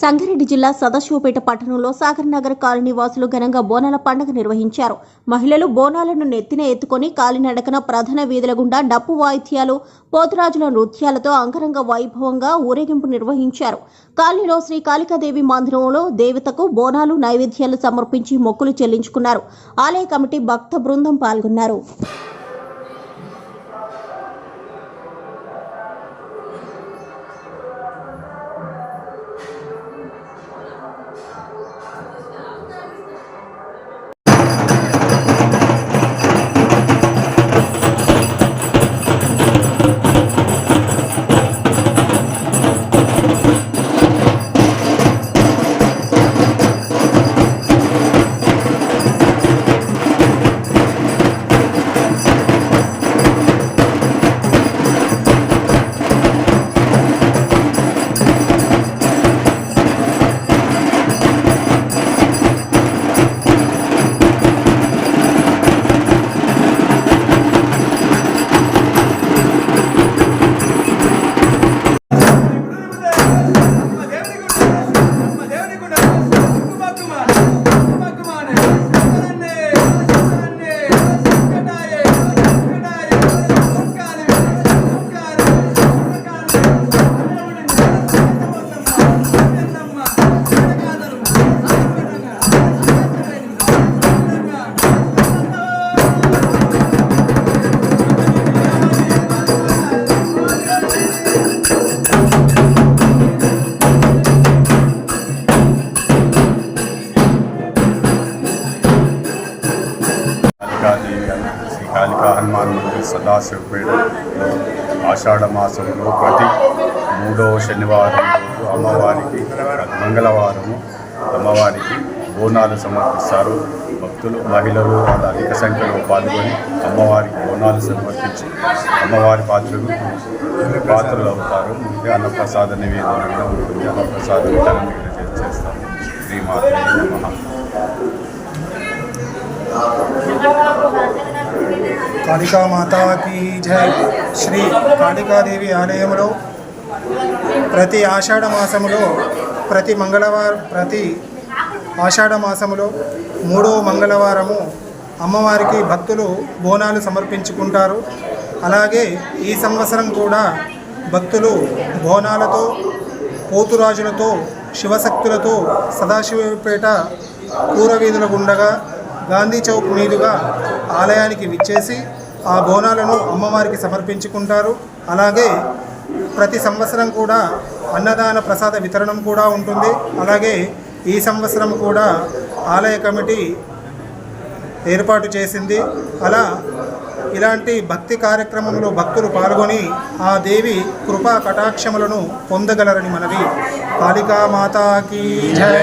సంగారెడ్డి జిల్లా సదాశివపేట పట్టణంలో సాగర్ నగర్ కాలనీ వాసులు ఘనంగా బోనాల పండుగ నిర్వహించారు. మహిళలు బోనాలను నెత్తిన ఎత్తుకొని కాలినడకన ప్రధాన వీధుల గుండా డప్పు వాయిద్యాలు పోతురాజుల నృత్యాలతో అంగరంగ వైభవంగా ఊరేగింపు నిర్వహించారు. కాలనీలో శ్రీ కాళికాదేవి మందిరంలో దేవతకు బోనాలు నైవేద్యాలు సమర్పించి మొక్కులు చెల్లించుకున్నారు. ఆలయ కమిటీ భక్త బృందం పాల్గొన్నారు. కాళికా హనుమాన్ మందిర్ సదాశివపేటలో ఆషాఢ మాసంలో ప్రతి మూడవ శనివారం అమ్మవారికి మంగళవారము అమ్మవారికి బోనాలు సమర్పిస్తారు. భక్తులు మహిళలు వాళ్ళ అధిక సంఖ్యలో పాల్గొని అమ్మవారికి బోనాలు సమర్పించి అమ్మవారి పాత్రలు పాత్రలు అవుతారు. ముందే అన్నప్రసాద నివేదన కూడా ఉంటుంది. అన్నప్రసాద వితరణ కూడా చేస్తాము శ్రీమాత్రే నమః. కాళికా మాతాకి జై. శ్రీ కాళికాదేవి ఆలయంలో ప్రతి ఆషాఢ మాసములో ప్రతి మంగళవారం ప్రతి ఆషాఢ మాసములో మూడో మంగళవారము అమ్మవారికి భక్తులు బోనాలు సమర్పించుకుంటారు. అలాగే ఈ సంవత్సరం కూడా భక్తులు బోనాలతో పోతురాజులతో శివశక్తులతో సదాశివపేట కూరవీధుల గుండగా గాంధీ చౌక్ మీదుగా ఆలయానికి విచ్చేసి ఆ బోనాలను అమ్మవారికి సమర్పించుకుంటారు. అలాగే ప్రతి సంవత్సరం కూడా అన్నదాన ప్రసాద వితరణం కూడా ఉంటుంది. అలాగే ఈ సంవత్సరం కూడా ఆలయ కమిటీ ఏర్పాటు చేసింది. అలా ఇలాంటి భక్తి కార్యక్రమంలో భక్తులు పాల్గొని ఆ దేవి కృపా కటాక్షములను పొందగలరని మనవి. కాళికామాతాకి జయ